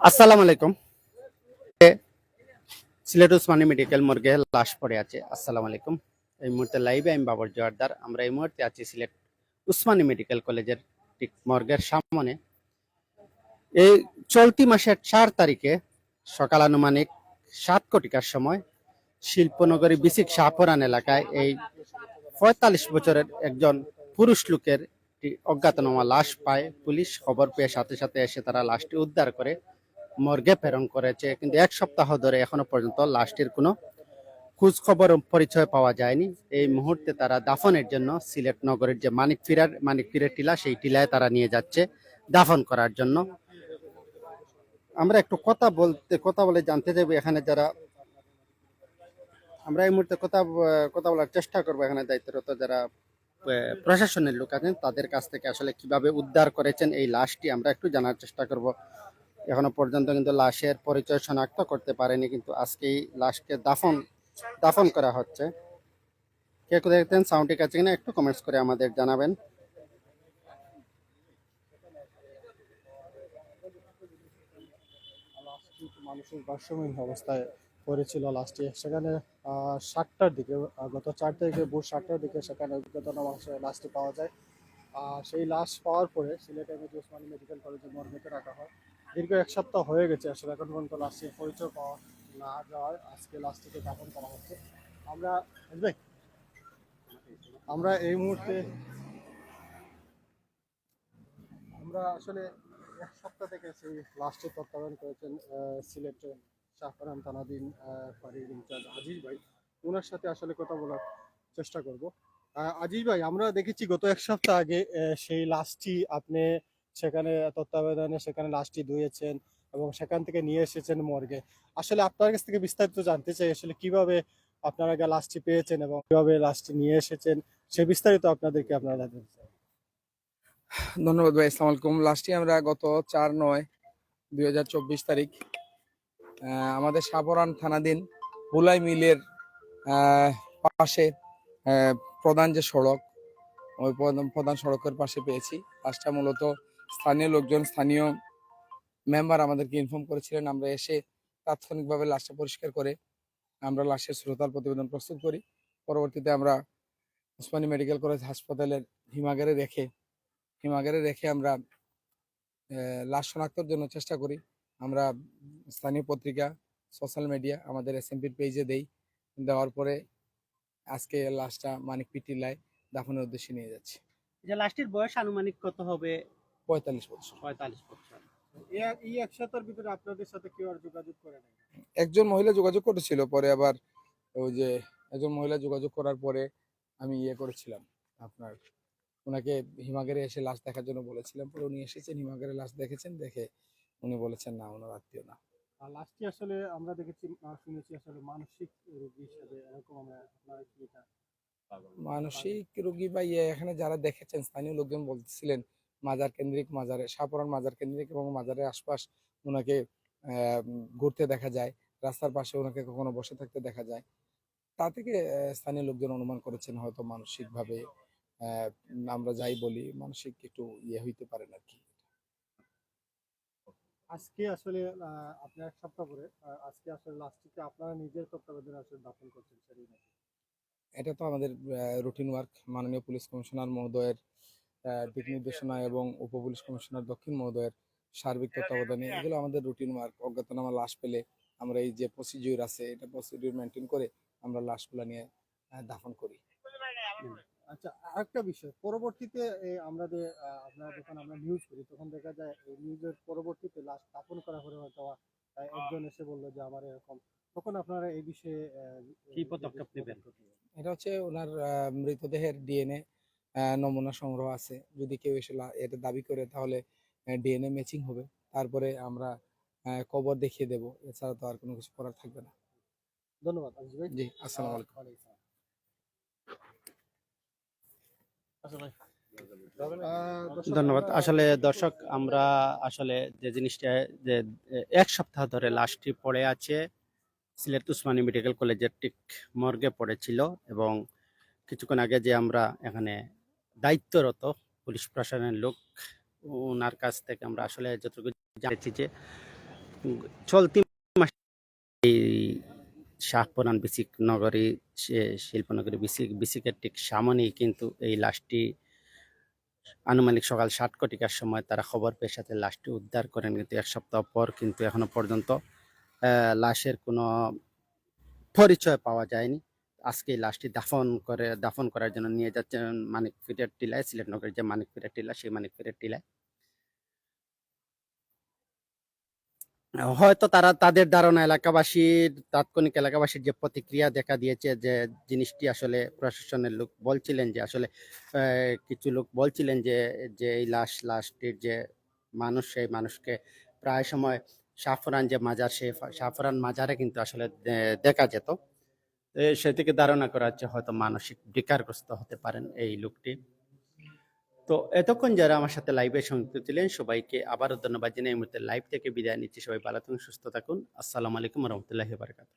আসসালামু আলাইকুম। সিলেট উসমানী মেডিকেল মর্গে লাশ পড়ে আছে। আসসালামু আলাইকুম। এই মুহূর্তে লাইভে আমি বাবর জোয়ারদার। আমরা এই মুহূর্তে আছি সিলেট উসমানী মেডিকেল কলেজের ঠিক মর্গের সামনে। এই চলতি মাসের চার তারিখে সকাল আনুমানিক সাত কোটিকার সময় শিল্পনগরী বিসিক শাহপুরান এলাকায় এই পঁয়তাল্লিশ বছরের একজন পুরুষ লোকের একটি অজ্ঞাতনামা লাশ পায়। পুলিশ খবর পেয়ে সাথে সাথে এসে তারা লাশটি উদ্ধার করে মর্গে প্রেরণ করেছে। কিন্তু এক সপ্তাহ ধরে এখনও পর্যন্ত লাশটির কোনো খোঁজ খবর পরিচয় পাওয়া যায়নি। এই মুহূর্তে তারা দাফনের জন্য সিলেট নগরের যে মানিক ফিরার, মানিক ফিরের টিলা, সেই টিলায় তারা নিয়ে যাচ্ছে দাফন করার জন্য। আমরা একটু কথা বলতে, কথা বলে জানতে চাইব এখানে যারা। আমরা এই মুহূর্তে কথা কথা বলার চেষ্টা করব এখানে দায়িত্বরত যারা প্রশাসনের লোক আছেন, তাদের কাছ থেকে আসলে কীভাবে উদ্ধার করেছেন এই লাশটি আমরা একটু জানার চেষ্টা করব। এখনও পর্যন্ত কিন্তু লাশের পরিচয় শনাক্ত করতে পারেনি, কিন্তু আজকে এই লাশকে দাফন দাফন করা হচ্ছে। কে কোথায় দেখতেন সাউন্ডটি কাছে কিনা একটু কমেন্টস করে আমাদের জানাবেন। মানুষের ভারসাম্যহীন অবস্থায় পড়েছিল লাশটি সেখানে আহ, সাতটার দিকে গত চার তারিখে ভোর সাতটার দিকে সেখানে অজ্ঞাতনা মানুষের লাশটি পাওয়া যায়। আর সেই লাশ পাওয়ার পরে সিলেট এমএজি ওসমানী মেডিকেল কলেজে মর্গেতে রাখা হয়। দীর্ঘ এক সপ্তাহ হয়ে গেছে আসলে এখন পর্যন্ত লাশটির পরিচয় পাওয়া না যাওয়ায় আজকে লাশটিকে দাফন করা হচ্ছে। আমরা আসবে? আমরা এই মুহূর্তে আমরা আসলে এক সপ্তাহ থেকে সেই লাস্টে তত্ত্বাবধান করেছেন সিলেটের থানাধীন আহ, ফাঁড়ির ইনচার্জ আজিজ ভাই ওনার সাথে আসলে কথা বলার চেষ্টা করব। আজিজ ভাই আমরা দেখেছি গত এক সপ্তাহ আগে সেই লাশটি আপনি সেখানে তত্ত্বাবধানে সেখানে লাশটি ধুয়েছেন এবং সেখান থেকে নিয়ে এসেছেন মর্গে। আসলে আপনার কাছ থেকে বিস্তারিত জানতে চাই আসলে কীভাবে আপনারা লাশটি পেয়েছেন এবং কীভাবে লাশটি নিয়ে এসেছেন সে বিস্তারিত আপনাদেরকে আপনারা জানতে চাই। ধন্যবাদ ভাই আসসালামু আলাইকুম। লাস্টে আমরা গত চার নয় দুই তারিখ আমাদের সাপরান থানাধীন বুলাই মিলের পাশে প্রধান যে সড়ক, ওই প্রধান সড়কের পাশে পেয়েছি। লাশটা মূলত স্থানীয় লোকজন, স্থানীয় মেম্বার আমাদেরকে ইনফর্ম করেছিলেন। আমরা এসে তাৎক্ষণিকভাবে লাশটা পরিষ্কার করে আমরা লাশের শ্রোতার প্রতিবেদন প্রস্তুত করি। পরবর্তীতে আমরা উসমানী মেডিকেল কলেজ হাসপাতালের হিমাগারে রেখে হিমাগারে রেখে আমরা লাশ শনাক্তর জন্য চেষ্টা করি। আমরা স্থানীয় পত্রিকা সোশ্যাল মিডিয়া আমাদের এসএমপির পেজে দেই। দেওয়ার পরে আজকে লাশটা মানিক পিটিলায় দাফনের উদ্দেশ্যে নিয়ে যাচ্ছি। যে লাশটির বয়স আনুমানিক কত হবে? পঁয়তাল্লিশ বছর। পঁয়তাল্লিশ বছর। এই- এই এক সপ্তাহের ভিতরে আপনাদের সাথে কেউ আর যোগাযোগ করে নাই? একজন মহিলা যোগাযোগ করেছিল পরে আবার ওই যে একজন মহিলা যোগাযোগ করার পরে আমি ইয়ে করেছিলাম আপনার ওনাকে হিমাগারে এসে লাশ দেখার জন্য বলেছিলাম। পরে উনি এসেছেন হিমাগারে লাশ দেখেছেন দেখে উনি বলেছেন না ওনার আত্মীয় না। আর লাস্টে আসলে আমরা দেখেছি শুনেছি আসলে মানসিক রোগী হিসেবে এরকম আমরা আপনারা কি এটা মানসিক রোগী বা ইয়ে এখানে যারা দেখেছেন স্থানীয় লোকজন বলছিলেন মাজার কেন্দ্রিক মাজারে সাপুরান মাজার কেন্দ্রিক এবং মাজারের আশপাশ ওনাকে ঘুরতে দেখা যায় রাস্তার পাশে ওনাকে কখনো বসে থাকতে দেখা যায়। তা থেকে স্থানীয় লোকজন অনুমান করেছেন হয়তো মানসিক ভাবে আমরা যাই বলি মানসিক একটু ইয়ে হইতে পারেন আর কি আজকে আসলে আপনার এক সপ্তাহ পরে আজকে আসলে লাস্টটিকে আপনারা নিজের তত্ত্বাবধানে আসলে দাফন করছেন সেটাই নাকি? এটা তো আমাদের রুটিন ওয়ার্ক মাননীয় পুলিশ কমিশনার মহোদয়ের দিক নির্দেশনা এবং উপ পুলিশ কমিশনার দক্ষিণ মহোদয়ের সার্বিক তত্ত্বাবধানে এগুলো আমাদের রুটিন ওয়ার্ক অজ্ঞাতনামা লাশ পেলে আমরা এই যে প্রসিডিউর আছে এটা প্রসিডিউর মেনটেন করে আমরা লাশগুলো নিয়ে দাফন করি। আচ্ছা আরেকটা বিষয়। পরবর্তীতে আমরা যে আহ, আপনারা যখন আমরা নিউজ করি তখন দেখা যায় এই নিউজের পরবর্তীতে লাশ দাফন করা হলে হয়তো একজন এসে বলল যে আমার এরকম তখন আপনারা এই বিষয়ে কি পদক্ষেপ নেবেন? এটা হচ্ছে ওনার আহ, মৃতদেহের ডিএনএ নমুনা সংগ্রহ আছে। যদি কেউ এসে লা- এটা দাবি করে তাহলে ডিএনএ ম্যাচিং হবে। তারপরে আমরা আহ, কবর দেখিয়ে দেব। এছাড়া তো আর কোনো কিছু করার থাকবে না। ধন্যবাদ আজিজ ভাই। জি আসসালামু আলাইকুম ওয়ালাইকুম আসসালাম। আচ্ছা ভাই আহ, দর্শক, ধন্যবাদ। আসলে দর্শক, আমরা আসলে যে জিনিসটা, যে এক সপ্তাহ ধরে লাশটি পড়ে আছে, সিলেট উসমানী মেডিকেল কলেজের ঠিক মর্গে পড়েছিল এবং কিছুক্ষণ আগে যে আমরা এখানে দায়িত্বরত পুলিশ প্রশাসনের লোক ওনার কাছ থেকে আমরা আসলে যতটুকু জানছি যে চলতি শাহপুরান বিসিক নগরী শিল্পনগরী বিসিক, বিসিকের ঠিক সামনেই কিন্তু এই লাশটি আনুমানিক সকাল সাত কোটিকার সময় তারা খবর পেয়ে সাথে লাশটি উদ্ধার করেন। কিন্তু এক সপ্তাহ পর কিন্তু এখনও পর্যন্ত লাশের কোনো পরিচয় পাওয়া যায়নি। আজকে লাশটি দাফন করে, দাফন করার জন্য নিয়ে যাচ্ছেন মানিক ফিরের টিলায়, সিলেট নগরের যে মানিক ফিরের টিলা, সেই মানিক ফিরের টিলায়। হয়তো তারা তাদের ধারণা এলাকাবাসীর তাৎক্ষণিক এলাকাবাসীর যে প্রতিক্রিয়া দেখা দিয়েছে যে জিনিসটি আসলে প্রশাসনের লোক বলছিলেন যে আসলে কিছু লোক বলছিলেন যে যে এই লাশ লাশটির যে মানুষ সেই মানুষকে প্রায় সময় সাফরান যে মাজার সেই সাফরান মাজারে কিন্তু আসলে দেখা যেত। এ, সে থেকে ধারণা করা হচ্ছে হয়তো মানসিক বিকারগ্রস্ত হতে পারেন এই লোকটি। তো এতক্ষণ যারা আমার সাথে লাইভে সংযুক্ত ছিলেন, সবাইকে আবারও ধন্যবাদ জানিয়ে এই মুহূর্তে লাইভ থেকে বিদায় নিচ্ছি। সবাই ভালো থাকুন, সুস্থ থাকুন। আসসালামু আলাইকুম রহমতুল্লাহ বারকাত